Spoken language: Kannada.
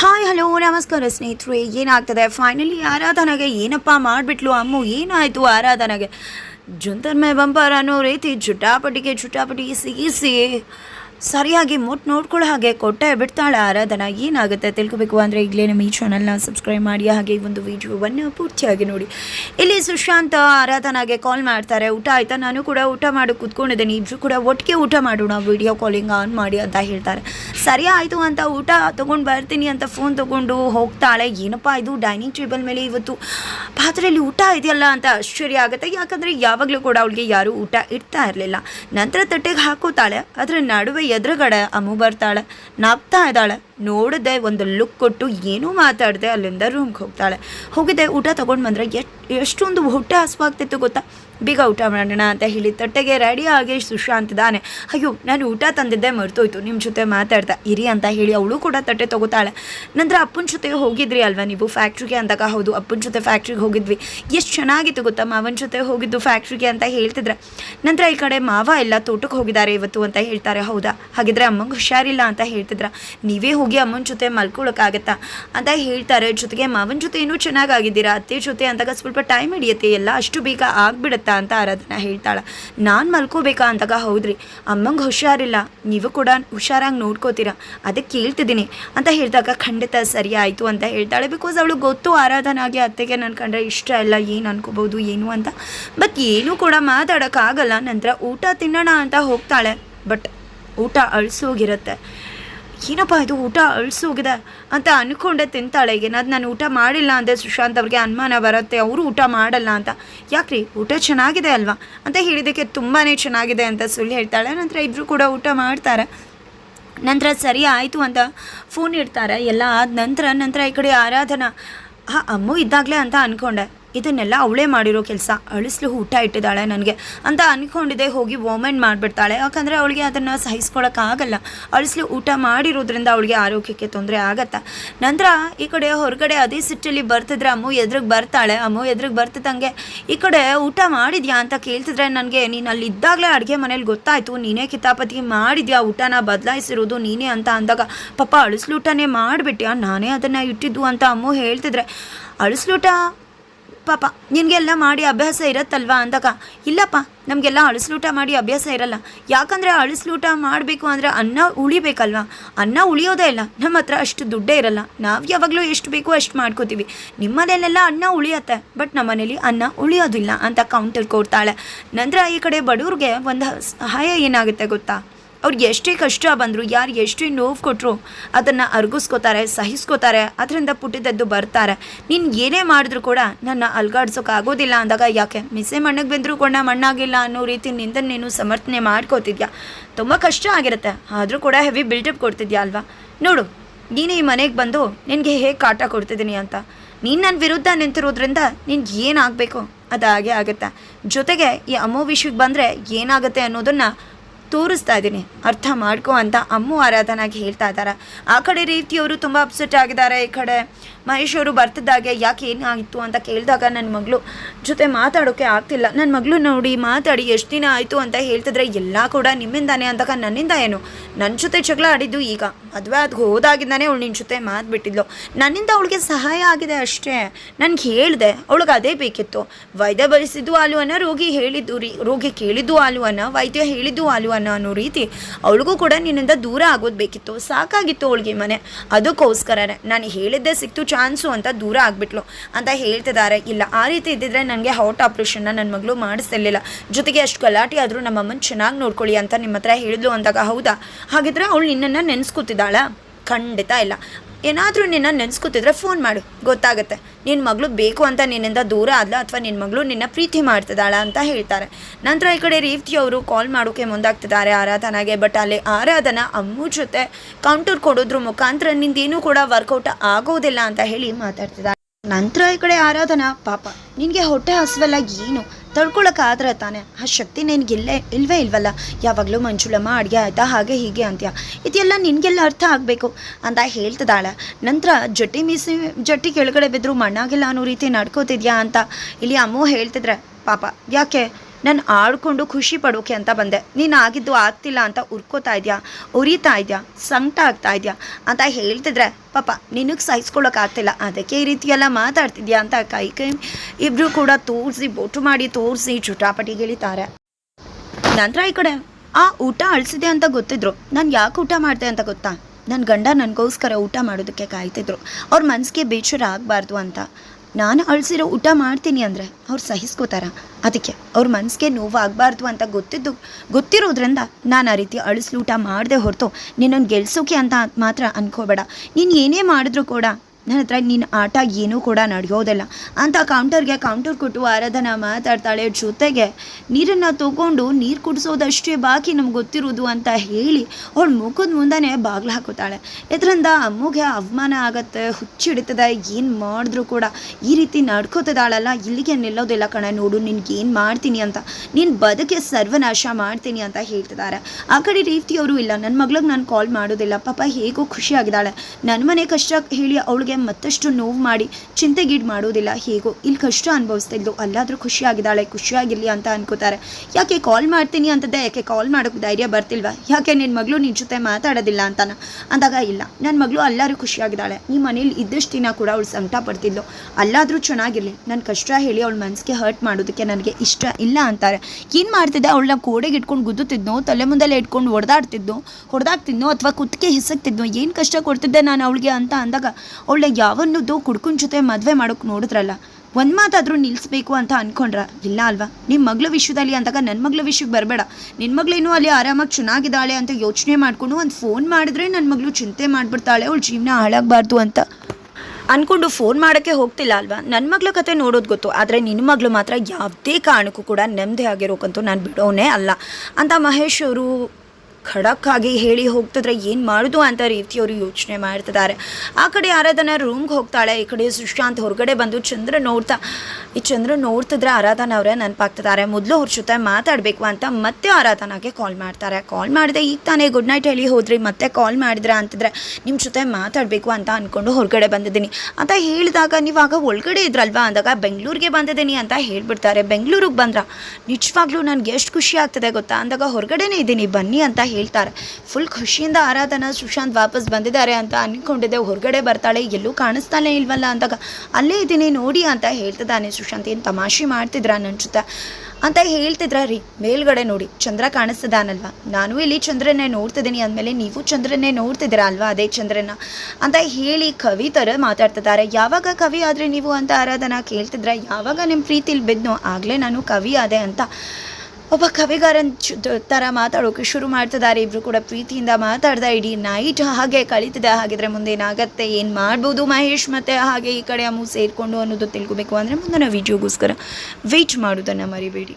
ಹಾಯ್ ಹಲೋ ನಮಸ್ಕಾರ ಸ್ನೇಹಿತರೆ, ಏನಾಗ್ತದೆ? ಫೈನಲಿ ಆರಾಧನೆಗೆ ಏನಪ್ಪ ಮಾಡಿಬಿಟ್ಲು ಅಮ್ಮು? ಏನಾಯಿತು ಆರಾಧನೆಗೆ? ಜುಂತರ್ಮೆ ಬಂಪರ್ ಅನ್ನೋ ರೀತಿ ಜುಟಾಪಟಿಗೆ ಜುಟಾಪಟಿಗೆ ಸಿಗಿಸಿ ಸರಿಯಾಗಿ ಮುಟ್ಟು ನೋಡ್ಕೊಳ್ಳೋ ಹಾಗೆ ಕೊಟ್ಟೆ ಬಿಡ್ತಾಳೆ ಆರಾಧನಾ. ಏನಾಗುತ್ತೆ ತಿಳ್ಕೊಬೇಕು ಅಂದರೆ ಈಗಲೇ ನಮ್ಮ ಈ ಚಾನಲ್ನ ಸಬ್ಸ್ಕ್ರೈಬ್ ಮಾಡಿ, ಹಾಗೆ ಈ ಒಂದು ವಿಡಿಯೋವನ್ನು ಪೂರ್ತಿಯಾಗಿ ನೋಡಿ. ಇಲ್ಲಿ ಸುಶಾಂತ್ ಆರಾಧನಾಗೆ ಕಾಲ್ ಮಾಡ್ತಾರೆ. ಊಟ ಆಯ್ತಾ? ನಾನು ಕೂಡ ಊಟ ಮಾಡಿ ಕೂತ್ಕೊಂಡಿದ್ದೀನಿ ಇಬ್ಬರು ಕೂಡ ಒಟ್ಟಿಗೆ ಊಟ ಮಾಡೋಣ ವಿಡಿಯೋ ಕಾಲಿಂಗ್ ಆನ್ ಮಾಡಿ ಅಂತ ಹೇಳ್ತಾರೆ. ಸರಿ ಆಯಿತು ಅಂತ ಊಟ ತೊಗೊಂಡು ಬರ್ತೀನಿ ಅಂತ ಫೋನ್ ತೊಗೊಂಡು ಹೋಗ್ತಾಳೆ. ಏನಪ್ಪ ಇದು? ಡೈನಿಂಗ್ ಟೇಬಲ್ ಮೇಲೆ ಇವತ್ತು ಪಾತ್ರೆಯಲ್ಲಿ ಊಟ ಇದೆಯಲ್ಲ ಅಂತ ಆಶ್ಚರ್ಯ ಆಗುತ್ತೆ. ಯಾಕಂದರೆ ಯಾವಾಗಲೂ ಕೂಡ ಅವಳಿಗೆ ಯಾರೂ ಊಟ ಇಡ್ತಾ ಇರಲಿಲ್ಲ. ನಂತರ ತಟ್ಟೆಗೆ ಹಾಕೋತಾಳೆ. ಅದರ ನಡುವೆ ಎದುರುಗಡೆ ಅಮ್ಮು ಬರ್ತಾಳೆ ನಗ್ತಾ ಇದ್ದಾಳೆ ನೋಡದೆ ಒಂದು ಲುಕ್ ಕೊಟ್ಟು ಏನೂ ಮಾತಾಡಿದೆ ಅಲ್ಲಿಂದ ರೂಮ್ಗೆ ಹೋಗ್ತಾಳೆ. ಹೋಗಿದ್ದೆ, ಊಟ ತೊಗೊಂಡು ಬಂದರೆ ಎಷ್ಟು ಎಷ್ಟೊಂದು ಹೊಟ್ಟೆ ಹಸುವಾಗ್ತಿತ್ತು ಗೊತ್ತಾ? ಬೀಗ ಊಟ ಮಾಡೋಣ ಅಂತ ಹೇಳಿ ತಟ್ಟೆಗೆ ರೆಡಿ ಆಗಿ ಸುಶಾಂತ್ ಇದ್ದಾನೆ. ಅಯ್ಯೋ, ನಾನು ಊಟ ತಂದಿದ್ದೆ, ಮರ್ತೋಯ್ತು ನಿಮ್ಮ ಜೊತೆ ಮಾತಾಡ್ತಾ ಇರಿ ಅಂತ ಹೇಳಿ ಅವಳು ಕೂಡ ತಟ್ಟೆ ತಗೋತಾಳೆ. ನಂತರ ಅಪ್ಪನ ಜೊತೆ ಹೋಗಿದ್ರಿ ಅಲ್ವಾ ನೀವು? ಫ್ಯಾಕ್ಟ್ರಿಗೆ ಅಂದಾಗ ಹೌದು, ಅಪ್ಪನ ಜೊತೆ ಫ್ಯಾಕ್ಟ್ರಿಗೆ ಹೋಗಿದ್ವಿ. ಎಷ್ಟು ಚೆನ್ನಾಗಿತ್ತು ಗೊತ್ತಾ? ಮಾವನ ಜೊತೆ ಹೋಗಿದ್ದು ಫ್ಯಾಕ್ಟ್ರಿಗೆ ಅಂತ ಹೇಳ್ತಿದ್ರೆ. ನಂತರ ಈ ಕಡೆ ಮಾವ ಎಲ್ಲ ತೋಟಕ್ಕೆ ಹೋಗಿದ್ದಾರೆ ಇವತ್ತು ಅಂತ ಹೇಳ್ತಾರೆ, ಹೌದಾ? ಹಾಗಿದ್ರೆ ಅಮ್ಮಂಗೆ ಹುಷಾರಿಲ್ಲ ಅಂತ ಹೇಳ್ತಿದ್ರ. ನೀವೇ ಹೋಗಿ ಅಮ್ಮನ ಜೊತೆ ಮಲ್ಕೊಳಕ್ಕಾಗತ್ತಾ ಅಂತ ಹೇಳ್ತಾರೆ. ಜೊತೆಗೆ ಮಾವನ ಜೊತೆ ಇನ್ನೂ ಚೆನ್ನಾಗಾಗಿದ್ದೀರಾ? ಅತ್ತೆ ಜೊತೆ ಅಂದಾಗ ಸ್ವಲ್ಪ ಟೈಮ್ ಹಿಡಿಯುತ್ತೆ. ಎಲ್ಲ ಅಷ್ಟು ಬೇಗ ಆಗ್ಬಿಡತ್ತಾ ಅಂತ ಆರಾಧನ ಹೇಳ್ತಾಳೆ. ನಾನು ಮಲ್ಕೋಬೇಕಾ ಅಂದಾಗ ಹೌದ್ರಿ. ಅಮ್ಮಂಗೆ ಹುಷಾರಿಲ್ಲ. ನೀವು ಕೂಡ ಹುಷಾರಾಗಿ ನೋಡ್ಕೋತೀರಾ? ಅದಕ್ಕೆ ಕೇಳ್ತಿದ್ದೀನಿ ಅಂತ ಹೇಳಿದಾಗ ಖಂಡಿತ ಸರಿ ಆಯಿತು ಅಂತ ಹೇಳ್ತಾಳೆ. ಬಿಕಾಸ್ ಅವಳು ಗೊತ್ತು ಆರಾಧನಾಗೆ ಅತ್ತೆಗೆ ನನ್ನ ಕಂಡ್ರೆ ಇಷ್ಟ ಇಲ್ಲ. ಏನು ಅನ್ಕೋಬೋದು ಏನು ಅಂತ. ಬಟ್ ಏನೂ ಕೂಡ ಮಾತಾಡೋಕ್ಕಾಗಲ್ಲ. ನಂತರ ಊಟ ತಿನ್ನೋಣ ಅಂತ ಹೋಗ್ತಾಳೆ. ಬಟ್ ಊಟ ಅಳಿಸೋಗಿರುತ್ತೆ. ಏನಪ್ಪ ಇದು ಊಟ ಅಳಿಸೋಗಿದೆ ಅಂತ ಅಂದ್ಕೊಂಡೆ ತಿಂತಾಳೆ. ಏನಾದ್ರು ನಾನು ಊಟ ಮಾಡಿಲ್ಲ ಅಂದರೆ ಸುಶಾಂತ್ ಅವ್ರಿಗೆ ಅನುಮಾನ ಬರುತ್ತೆ. ಅವರು ಊಟ ಮಾಡಲ್ಲ ಅಂತ. ಯಾಕ್ರಿ? ಊಟ ಚೆನ್ನಾಗಿದೆ ಅಲ್ವಾ? ಅಂತ ಹೇಳಿದ್ದಕ್ಕೆ ತುಂಬಾ ಚೆನ್ನಾಗಿದೆ ಅಂತ ಸುಳ್ಳು ಹೇಳ್ತಾಳೆ. ನಂತರ ಇಬ್ಬರು ಕೂಡ ಊಟ ಮಾಡ್ತಾರೆ. ನಂತರ ಸರಿ ಆಯಿತು ಅಂತ ಫೋನ್ ಇಡ್ತಾರೆ. ಎಲ್ಲ ಆದ ನಂತರ ನಂತರ ಈ ಕಡೆ ಆರಾಧನಾ ಆ ಅಮ್ಮು ಇದ್ದಾಗಲೇ ಅಂತ ಅಂದ್ಕೊಂಡೆ ಇದನ್ನೆಲ್ಲ ಅವಳೇ ಮಾಡಿರೋ ಕೆಲಸ. ಅಳಿಸ್ಲು ಊಟ ಇಟ್ಟಿದ್ದಾಳೆ ನನಗೆ. ಅಂತ ಅಂದ್ಕೊಂಡಿದ್ದೆ ಹೋಗಿ ವಾಮೆಂಟ್ ಮಾಡಿಬಿಡ್ತಾಳೆ. ಯಾಕಂದರೆ ಅವಳಿಗೆ ಅದನ್ನು ಸಹಿಸ್ಕೊಳಕ್ಕಾಗಲ್ಲ. ಅಳಿಸ್ಲು ಊಟ ಮಾಡಿರೋದ್ರಿಂದ ಅವಳಿಗೆ ಆರೋಗ್ಯಕ್ಕೆ ತೊಂದರೆ ಆಗತ್ತಾ? ನಂತರ ಈ ಕಡೆ ಹೊರಗಡೆ ಅದೇ ಸಿಟ್ಟಲ್ಲಿ ಬರ್ತಿದ್ರೆ ಅಮ್ಮು ಎದುರಿಗೆ ಬರ್ತಾಳೆ. ಅಮ್ಮು ಎದುರಿಗೆ ಬರ್ತಿದ್ದಂಗೆ, ಈ ಕಡೆ ಊಟ ಮಾಡಿದ್ಯಾ? ಅಂತ ಕೇಳ್ತಿದ್ರೆ ನನಗೆ, ನೀನು ಅಲ್ಲಿ ಇದ್ದಾಗಲೇ ಅಡುಗೆ ಮನೇಲಿ ಗೊತ್ತಾಯಿತು. ನೀನೇ ಕಿತಾಪತಿ ಮಾಡಿದ್ಯಾ? ಊಟನ ಬದಲಾಯಿಸಿರೋದು ನೀನೇ ಅಂತ ಅಂದಾಗ, ಪಾಪ ಅಳಿಸ್ಲೂಟನೇ ಮಾಡಿಬಿಟ್ಯಾ? ನಾನೇ ಅದನ್ನು ಇಟ್ಟಿದ್ದು ಅಂತ ಅಮ್ಮು ಹೇಳ್ತಿದ್ರೆ. ಅಳಿಸ್ಲೂಟ ಪಾಪ, ನಿನಗೆಲ್ಲ ಮಾಡಿ ಅಭ್ಯಾಸ ಇರತ್ತಲ್ವಾ ಅಂದಾಗ? ಇಲ್ಲಪ್ಪ, ನಮಗೆಲ್ಲ ಅಳಿಸ್ಲೂಟ ಮಾಡಿ ಅಭ್ಯಾಸ ಇರಲ್ಲ. ಯಾಕಂದರೆ ಅಳಿಸ್ಲೂಟ ಮಾಡಬೇಕು ಅಂದರೆ ಅನ್ನ ಉಳಿಬೇಕಲ್ವಾ? ಅನ್ನ ಉಳಿಯೋದೇ ಇಲ್ಲ. ನಮ್ಮ ಹತ್ರ ಅಷ್ಟು ದುಡ್ಡೇ ಇರಲ್ಲ. ನಾವು ಯಾವಾಗಲೂ ಎಷ್ಟು ಬೇಕೋ ಅಷ್ಟು ಮಾಡ್ಕೋತೀವಿ. ನಿಮ್ಮದೇನೆಲ್ಲ ಅನ್ನ ಉಳಿಯತ್ತೆ, ಬಟ್ ನಮ್ಮ ಮನೇಲಿ ಅನ್ನ ಉಳಿಯೋದಿಲ್ಲ ಅಂತ ಕೌಂಟರ್ ಕೊಡ್ತಾಳೆ. ನಂತರ ಈ ಕಡೆ ಬಡವ್ರಿಗೆ ಒಂದು ಸಹಾಯ ಏನಾಗುತ್ತೆ ಗೊತ್ತಾ? ಅವ್ರಿಗೆ ಎಷ್ಟೇ ಕಷ್ಟ ಬಂದರು, ಯಾರು ಎಷ್ಟೇ ನೋವು ಕೊಟ್ಟರು ಅದನ್ನು ಅರ್ಗಿಸ್ಕೋತಾರೆ, ಸಹಿಸ್ಕೋತಾರೆ, ಅದರಿಂದ ಪುಟ್ಟಿದ್ದದ್ದು ಬರ್ತಾರೆ. ನೀನು ಏನೇ ಮಾಡಿದ್ರು ಕೂಡ ನನ್ನ ಅಲ್ಗಾಡ್ಸೋಕೆ ಆಗೋದಿಲ್ಲ ಅಂದಾಗ ಯಾಕೆ ಮಿಸೆ ಮಣ್ಣಿಗೆ ಬೆಂದರೂ ಕೂಡ ಮಣ್ಣಾಗಿಲ್ಲ ಅನ್ನೋ ರೀತಿ ನಿಂದ ನೀನು ಸಮರ್ಥನೆ ಮಾಡ್ಕೋತಿದ್ಯಾ? ತುಂಬ ಕಷ್ಟ ಆಗಿರುತ್ತೆ. ಆದರೂ ಕೂಡ ಹೆವಿ ಬಿಲ್ಟಪ್ ಕೊಡ್ತಿದ್ಯಾ ಅಲ್ವಾ? ನೋಡು, ನೀನು ಈ ಮನೆಗೆ ಬಂದು ನಿನಗೆ ಹೇಗೆ ಕಾಟ ಕೊಡ್ತಿದ್ದೀನಿ ಅಂತ. ನೀನು ನನ್ನ ವಿರುದ್ಧ ನಿಂತಿರೋದ್ರಿಂದ ನಿನ್ಗೆ ಏನಾಗಬೇಕು ಅದು ಹಾಗೆ ಆಗುತ್ತೆ. ಜೊತೆಗೆ ಈ ಅಮೋ ವಿಷಯಕ್ಕೆ ಬಂದರೆ ಏನಾಗುತ್ತೆ ಅನ್ನೋದನ್ನು ತೋರಿಸ್ತಾ ಇದ್ದೀನಿ. ಅರ್ಥ ಮಾಡ್ಕೊ ಅಂತ ಅಮ್ಮು ಆರಾಧನಾಗಿ ಹೇಳ್ತಾ ಇದ್ದಾರೆ ಆ ಕಡೆ ರೀತಿಯವರು ತುಂಬ ಅಪ್ಸೆಟ್ ಆಗಿದ್ದಾರೆ. ಈ ಕಡೆ ಮಹೇಶ್ ಅವರು ಬರ್ತಿದ್ದಾಗೆ ಯಾಕೆ ಏನಾಗಿತ್ತು ಅಂತ ಕೇಳಿದಾಗ ನನ್ನ ಮಗಳು ಜೊತೆ ಮಾತಾಡೋಕ್ಕೆ ಆಗ್ತಿಲ್ಲ. ನನ್ನ ಮಗಳು ನೋಡಿ ಮಾತಾಡಿ ಎಷ್ಟು ದಿನ ಆಯಿತು ಅಂತ ಹೇಳ್ತಿದ್ರೆ ಎಲ್ಲ ಕೂಡ ನಿಮ್ಮಿಂದಾನೆ ಅಂದಾಗ ನನ್ನಿಂದ ಏನು? ನನ್ನ ಜೊತೆ ಜಗಳ ಆಡಿದ್ದು ಈಗ. ಮದುವೆ ಅದು ಹೋದಾಗಿಂದಾನೆ ಅವಳು ನಿನ್ನ ಜೊತೆ ಮಾತು ನನ್ನಿಂದ ಅವಳಿಗೆ ಸಹಾಯ ಆಗಿದೆ ಅಷ್ಟೇ. ನನಗೆ ಹೇಳಿದೆ, ಅವಳಿಗೆ ಅದೇ ಬೇಕಿತ್ತು. ವೈದ್ಯ ಬರೆಸಿದ್ದು ಆಲುವನ, ರೋಗಿ ಹೇಳಿದ್ದು ರೀ, ರೋಗಿ ಕೇಳಿದ್ದು ಆಲುವನ, ವೈದ್ಯ ಹೇಳಿದ್ದು ಆಲುವನ ಅನ್ನೋ ಅನ್ನೋ ರೀತಿ ಅವಳಿಗೂ ಕೂಡ ನಿನ್ನಿಂದ ದೂರ ಆಗೋದು ಬೇಕಿತ್ತು. ಸಾಕಾಗಿತ್ತು ಅವಳಿಗೆ ಮನೆ. ಅದಕ್ಕೋಸ್ಕರನೇ ನಾನು ಹೇಳಿದ್ದೆ ಸಿಕ್ತು ಚಾನ್ಸು ಅಂತ ದೂರ ಆಗಿಬಿಟ್ಲು ಅಂತ ಹೇಳ್ತಿದ್ದಾರೆ ಇಲ್ಲ, ಆ ರೀತಿ ಇದ್ದಿದ್ರೆ ನನಗೆ ಹಾರ್ಟ್ ಆಪ್ರೇಷನ್ನ ನನ್ನ ಮಗಳು ಮಾಡಿಸ್ತಿರ್ಲಿಲ್ಲ. ಜೊತೆಗೆ ಅಷ್ಟು ಗಲಾಟೆ ಆದರೂ ನಮ್ಮಮ್ಮನ ಚೆನ್ನಾಗಿ ನೋಡ್ಕೊಳ್ಳಿ ಅಂತ ನಿಮ್ಮ ಹತ್ರ ಹೇಳಿದ್ಲು ಅಂದಾಗ, ಹೌದಾ? ಹಾಗಿದ್ರೆ ಅವಳು ನಿನ್ನನ್ನು ನೆನೆಸ್ಕೊತಿದ್ದಾಳ ಖಂಡಿತ ಇಲ್ಲ. ಏನಾದರೂ ನಿನ್ನ ನೆನೆಸ್ಕೊತಿದ್ರೆ ಫೋನ್ ಮಾಡು. ಗೊತ್ತಾಗುತ್ತೆ. ನಿನ್ನ ಮಗಳು ಬೇಕು ಅಂತ ನಿನ್ನಿಂದ ದೂರ ಆದ್ಲ ಅಥವಾ ನಿನ್ನ ಮಗಳು ನಿನ್ನ ಪ್ರೀತಿ ಮಾಡ್ತಿದ್ದಾಳ ಅಂತ ಹೇಳ್ತಾರೆ. ನಂತರ ಈ ಕಡೆ ಅವರು ಕಾಲ್ ಮಾಡೋಕ್ಕೆ ಮುಂದಾಗ್ತಿದ್ದಾರೆ ಆರಾಧನಾಗೆ ಬಟ್ ಅಲ್ಲಿ ಆರಾಧನ ಅಮ್ಮ ಜೊತೆ ಕೌಂಟರ್ ಕೊಡೋದ್ರ ಮುಖಾಂತರ ನಿಂದೇನೂ ಕೂಡ ವರ್ಕೌಟ್ ಆಗೋದಿಲ್ಲ ಅಂತ ಹೇಳಿ ಮಾತಾಡ್ತಿದ್ದಾರೆ. ನಂತರ ಈ ಕಡೆ ಆರಾಧನಾ, ಪಾಪ, ನಿನಗೆ ಹೊಟ್ಟೆ ಹಸುವಲ್ಲ ಏನು? ತಡ್ಕೊಳಕ್ಕಾದ್ರೆ ತಾನೆ. ಆ ಶಕ್ತಿ ನಿನಗಿಲ್ಲೇ ಇಲ್ವೇ ಇಲ್ವಲ್ಲ? ಯಾವಾಗಲೂ ಮಂಜುಳಮ್ಮ ಅಡುಗೆ ಆಯ್ತಾ? ಹಾಗೆ ಹೀಗೆ ಅಂತ್ಯ. ಇದೆಲ್ಲ ನಿನಗೆಲ್ಲ ಅರ್ಥ ಆಗಬೇಕು. ಅಂತ ಹೇಳ್ತಿದ್ದಾಳೆ. ನಂತರ ಜಟ್ಟಿ ಮೀಸಿ, ಜಟ್ಟಿ ಕೆಳಗಡೆ ಬಿದ್ದರೂ ಮಣ್ಣಾಗಿಲ್ಲ ಅನ್ನೋ ರೀತಿ ನಡ್ಕೋತಿದ್ಯಾ ಅಂತ ಇಲ್ಲಿ ಅಮ್ಮು ಹೇಳ್ತಿದ್ರೆ, ಪಾಪ, ಯಾಕೆ? ನಾನು ಆಡ್ಕೊಂಡು ಖುಷಿ ಪಡೋಕೆ ಅಂತ ಬಂದೆ. ನೀನು ಆಗಿದ್ದು ಆಗ್ತಿಲ್ಲ ಅಂತ ಉರ್ಕೋತಾ ಇದೆಯಾ? ಉರಿತಾ ಇದೆಯಾ? ಸಂಕಟ ಆಗ್ತಾ ಇದೆಯಾ? ಅಂತ ಹೇಳ್ತಿದ್ರೆ ಪಾಪ ನಿನಗೆ ಸಹಿಸ್ಕೊಳ್ಳೋಕ್ಕಾಗ್ತಿಲ್ಲ ಅದಕ್ಕೆ ಈ ರೀತಿಯೆಲ್ಲ ಮಾತಾಡ್ತಿದ್ಯಾ? ಅಂತ ಕೈ ಕೈ ಇಬ್ಬರು ಕೂಡ ತೋರಿಸಿ, ಬೋಟು ಮಾಡಿ ತೋರಿಸಿ ಚುಟಾಪಟಿಗಿಳಿತಾರೆ ನಂತರ ಈ ಕಡೆ, ಆ, ಊಟ ಅಳಿಸಿದೆ ಅಂತ ಗೊತ್ತಿದ್ರು. ನಾನು ಯಾಕೆ ಊಟ ಮಾಡಿದೆ ಅಂತ ಗೊತ್ತಾ? ನನ್ನ ಗಂಡ ನನಗೋಸ್ಕರ ಊಟ ಮಾಡೋದಕ್ಕೆ ಕಾಯ್ತಿದ್ರು. ಅವ್ರ ಮನಸ್ಸಿಗೆ ಬೇಜಾರು ಆಗಬಾರ್ದು ಅಂತ. ನಾನು ಅಳಿಸಿರೋ ಊಟ ಮಾಡ್ತೀನಿ ಅಂದರೆ ಅವ್ರು ಸಹಿಸ್ಕೋತಾರ. ಅದಕ್ಕೆ ಅವ್ರ ಮನಸ್ಸಿಗೆ ನೋವು ಆಗಬಾರ್ದು ಅಂತ ಗೊತ್ತಿದ್ದು, ಗೊತ್ತಿರೋದ್ರಿಂದ ನಾನು ಆ ರೀತಿ ಅಳಿಸ್ಲು ಊಟ ಮಾಡದೆ ಹೊರತು ನಿನ್ನನ್ನು ಗೆಲ್ಸೋಕೆ ಅಂತ ಮಾತ್ರ ಅನ್ಕೋಬೇಡ. ನೀನು ಏನೇ ಮಾಡಿದ್ರು ಕೂಡ ನನ್ನ ಹತ್ರ ನಿನ್ನ ಆಟ ಏನೂ ಕೂಡ ನಡೆಯೋದಿಲ್ಲ. ಅಂತ ಕೌಂಟರ್ಗೆ ಕೌಂಟರ್ ಕೊಟ್ಟು ಆರಾಧನಾ ಮಾತಾಡ್ತಾಳೆ ಜೊತೆಗೆ. ನೀರನ್ನು ತಗೊಂಡು ನೀರು ಕುಡಿಸೋದಷ್ಟೇ ಬಾಕಿ ನಮ್ಗೆ ಗೊತ್ತಿರೋದು ಅಂತ ಹೇಳಿ ಅವಳ ಮುಖದ ಮುಂದೆ ಬಾಗಿಲು ಹಾಕುತ್ತಾಳೆ ಇದರಿಂದ ಅಮ್ಮುಗೆ ಅವಮಾನ ಆಗುತ್ತೆ ಹುಚ್ಚಿಡ್ತದೆ ಏನು ಮಾಡಿದ್ರು ಕೂಡ ಈ ರೀತಿ ನಡ್ಕೋತದಾಳಲ್ಲ ಇಲ್ಲಿಗೆ ನಿಲ್ಲೋದಿಲ್ಲ ಕಣ, ನೋಡು ನಿನ್ಗೇನು ಮಾಡ್ತೀನಿ ಅಂತ. ನೀನು ಬದುಕೆ ಸರ್ವನಾಶ ಮಾಡ್ತೀನಿ ಅಂತ ಹೇಳ್ತಿದ್ದಾರೆ. ಆ ಕಡೆ ರೀತಿಯವರು ಇಲ್ಲ ನನ್ನ ಮಗಳಿಗೆ ನಾನು ಕಾಲ್ ಮಾಡೋದಿಲ್ಲ, ಪಾಪ ಹೇಗೋ ಖುಷಿಯಾಗಿದ್ದಾಳೆ. ನನ್ನ ಮನೆ ಕಷ್ಟ ಹೇಳಿ ಅವಳಿಗೆ ಮತ್ತಷ್ಟು ನೋವು ಮಾಡಿ ಚಿಂತೆಗೀಡು ಮಾಡೋದಿಲ್ಲ ಹೇಗೋ, ಇಲ್ಲಿ ಕಷ್ಟ ಅನುಭವಿಸ್ತಿದ್ಲು ಅಲ್ಲಾದರೂ ಖುಷಿಯಾಗಿದ್ದಾಳೆ, ಖುಷಿಯಾಗಿರಲಿ ಅಂತ ಅನ್ಕೋತಾರೆ. ಯಾಕೆ ಕಾಲ್ ಮಾಡ್ತೀನಿ ಅಂತದ್ದೆ ಯಾಕೆ ಕಾಲ್ ಮಾಡೋಕ್ಕೆ ಧೈರ್ಯ ಬರ್ತಿಲ್ವಾ? ಯಾಕೆ ನಿನ್ನ ಮಗಳು ನಿನ್ನ ಜೊತೆ ಮಾತಾಡೋದಿಲ್ಲ ಅಂತಾನ? ಅಂದಾಗ, ಇಲ್ಲ. ನನ್ನ ಮಗಳು ಎಲ್ಲರೂ ಖುಷಿಯಾಗಿದ್ದಾಳೆ. ಈ ಮನೇಲಿ ಇದ್ದಷ್ಟು ದಿನ ಕೂಡ ಅವಳು ಸಂಕಟ ಪಡ್ತಿದ್ಲು. ಅಲ್ಲಾದರೂ ಚೆನ್ನಾಗಿರಲಿ. ನನ್ನ ಕಷ್ಟ ಹೇಳಿ ಅವಳ ಮನಸ್ಸಿಗೆ ಹರ್ಟ್ ಮಾಡೋದಕ್ಕೆ ನನಗೆ ಇಷ್ಟ ಇಲ್ಲ ಅಂತಾರೆ. ಏನು ಮಾಡ್ತಿದ್ದೆ? ಅವಳನ್ನ ಕೋಡೆಗೆ ಇಟ್ಕೊಂಡು ಗುದ್ದುತ್ತಿದ್ನೋ, ತಲೆ ಮುಂದೆಲ್ಲ ಇಟ್ಕೊಂಡು ಹೊಡೆದಾಡ್ತಿದ್ನೋ ಹೊಡೆದಾಡ್ತಿದ್ನೋ ಅಥವಾ ಕುತ್ತಿಗೆ ಹಿಸಕ್ತಿದ್ನೋ, ಏನು ಕಷ್ಟ ಕೊಡ್ತಿದ್ದೆ ನಾನು ಅವಳಿಗೆ ಅಂತ ಅಂದಾಗ, ಅವಳ ಯಾವನ್ನದು ಕುಡ್ಕುನ್ ಜೊತೆ ಮದುವೆ ಮಾಡೋಕೆ ನೋಡಿದ್ರಲ್ಲ, ಒಂದು ಮಾತಾದರೂ ನಿಲ್ಲಿಸ್ಬೇಕು ಅಂತ ಅನ್ಕೊಂಡ್ರ? ಇಲ್ಲ ಅಲ್ವಾ? ನಿಮ್ಮ ಮಗಳ ವಿಷಯದಲ್ಲಿ ಅಂದಾಗ ನನ್ನ ಮಗಳ ವಿಷಯಕ್ಕೆ ಬರಬೇಡ. ನಿನ್ನ ಮಗಳೇನು ಅಲ್ಲಿ ಆರಾಮಾಗಿ ಚೆನ್ನಾಗಿದ್ದಾಳೆ ಅಂತ ಯೋಚನೆ ಮಾಡಿಕೊಂಡು ಒಂದು ಫೋನ್ ಮಾಡಿದ್ರೆ ನನ್ನ ಮಗಳು ಚಿಂತೆ ಮಾಡಿಬಿಡ್ತಾಳೆ, ಅವಳು ಜೀವನ ಹಾಳಾಗಬಾರ್ದು ಅಂತ. ಅನ್ಕೊಂಡು ಫೋನ್ ಮಾಡೋಕ್ಕೆ ಹೋಗ್ತಿಲ್ಲ ಅಲ್ವಾ? ನನ್ನ ಮಗಳ ಕತೆ ನೋಡೋದು ಗೊತ್ತು, ಆದರೆ ನಿನ್ನ ಮಗಳು ಮಾತ್ರ ಯಾವುದೇ ಕಾರಣಕ್ಕೂ ಕೂಡ ನೆಮ್ಮದಿ ಆಗಿರೋಕ್ಕಂತೂ ನಾನು ಬಿಡೋನೇ ಅಲ್ಲ. ಅಂತ ಮಹೇಶ್ ಅವರು ಖಡಕ್ ಆಗಿ ಹೇಳಿ ಹೋಗ್ತಿದ್ರೆ ಏನು ಮಾಡೋದು ಅಂತ ರೀತಿಯವರು ಯೋಚನೆ ಮಾಡ್ತಿದ್ದಾರೆ. ಆ ಕಡೆ ಆರಾಧನಾ ರೂಮ್ಗೆ ಹೋಗ್ತಾಳೆ. ಈ ಕಡೆ ಸುಶಾಂತ್ ಹೊರಗಡೆ ಬಂದು ಚಂದ್ರ ನೋಡ್ತಾ, ಈ ಚಂದ್ರ ನೋಡ್ತಿದ್ರೆ ಆರಾಧನಾ ಅವರೇ ನೆನಪಾಗ್ತಿದ್ದಾರೆ. ಮೊದಲು ಅವ್ರ ಜೊತೆ ಮಾತಾಡಬೇಕು ಅಂತ ಮತ್ತೆ ಆರಾಧನಾಗೆ ಕಾಲ್ ಮಾಡ್ತಾರೆ. ಕಾಲ್ ಮಾಡಿದೆ ಈಗ ತಾನೇ ಗುಡ್ ನೈಟ್ ಹೇಳಿ ಹೋದ್ರಿ, ಮತ್ತೆ ಕಾಲ್ ಮಾಡಿದ್ರೆ ಅಂತಿದ್ರೆ ನಿಮ್ಮ ಜೊತೆ ಮಾತಾಡಬೇಕು ಅಂತ ಅಂದ್ಕೊಂಡು ಹೊರಗಡೆ ಬಂದಿದ್ದೀನಿ. ಅಂತ ಹೇಳಿದಾಗ ನೀವು ಆಗ ಒಳಗಡೆ ಇದ್ರಲ್ವಾ ಅಂದಾಗ ಬೆಂಗಳೂರಿಗೆ ಬಂದಿದ್ದೀನಿ ಅಂತ ಹೇಳ್ಬಿಡ್ತಾರೆ. ಬೆಂಗಳೂರಿಗೆ ಬಂದ್ರ? ನಿಜವಾಗ್ಲೂ ನನಗೆ ಎಷ್ಟು ಖುಷಿ ಆಗ್ತದೆ ಗೊತ್ತಾ? ಅಂದಾಗ ಹೊರಗಡೆನೇ ಇದ್ದೀನಿ, ಬನ್ನಿ ಅಂತ ಹೇಳ್ತಾರೆ. ಫುಲ್ ಖುಷಿಯಿಂದ ಆರಾಧನಾ ಸುಶಾಂತ್ ವಾಪಸ್ ಬಂದಿದ್ದಾರೆ ಅಂತ ಅನ್ಕೊಂಡಿದ್ದೆ. ಹೊರಗಡೆ ಬರ್ತಾಳೆ, ಎಲ್ಲೂ ಕಾಣಿಸ್ತಾನೆ ಇಲ್ವಲ್ಲ ಅಂದಾಗ ಅಲ್ಲೇ ಇದ್ದೀನಿ ನೋಡಿ ಅಂತ ಹೇಳ್ತಿದ್ದಾನೆ ಸುಶಾಂತ್. ಏನು ತಮಾಷೆ ಮಾಡ್ತಿದ್ರ ನನ್ನ ಜೊತೆ ಅಂತ ಹೇಳ್ತಿದ್ರ, ರೀ, ಮೇಲ್ಗಡೆ ನೋಡಿ. ಚಂದ್ರ ಕಾಣಿಸ್ತಿದ್ದಾನಲ್ವಾ? ನಾನು ಇಲ್ಲಿ ಚಂದ್ರನ್ನೇ ನೋಡ್ತಿದ್ದೀನಿ ಅಂದಮೇಲೆ ನೀವು ಚಂದ್ರನ್ನೇ ನೋಡ್ತಿದ್ದೀರಾ ಅಲ್ವಾ ಅದೇ ಚಂದ್ರನ ಅಂತ ಹೇಳಿ ಕವಿ ಥರ ಮಾತಾಡ್ತಿದ್ದಾರೆ. ಯಾವಾಗ ಕವಿ ಆದರೆ ನೀವು ಅಂತ ಆರಾಧನಾ ಕೇಳ್ತಿದ್ರೆ? ಯಾವಾಗ ನಿಮ್ಮ ಪ್ರೀತಿಲಿ ಬಿದ್ನೋ ಆಗಲೇ ನಾನು ಕವಿ ಆದೆ ಅಂತ ಒಬ್ಬ ಕವಿಗಾರನ್ ಥರ ಮಾತಾಡೋಕೆ ಶುರು ಮಾಡ್ತಿದ್ದಾರೆ. ಇಬ್ರು ಕೂಡ ಪ್ರೀತಿಯಿಂದ ಮಾತಾಡ್ತಾ ಇಡೀ ನೈಟ್ ಹಾಗೆ ಕಳೀತಿದೆ. ಹಾಗಿದ್ರೆ ಮುಂದೆ ಏನ್ ಏನು ಮಾಡ್ಬೋದು ಮಹೇಶ್ ಮತ್ತೆ ಹಾಗೆ ಈ ಕಡೆ ಅಮು ಸೇರಿಕೊಂಡು ಅನ್ನೋದು ತಿಳ್ಕೊಬೇಕು. ಅಂದರೆ ಮುಂದಿನ ವಿಡಿಯೋಗೋಸ್ಕರ ವೆಯ್ಟ್ ಮಾಡೋದನ್ನು ಮರಿಬೇಡಿ.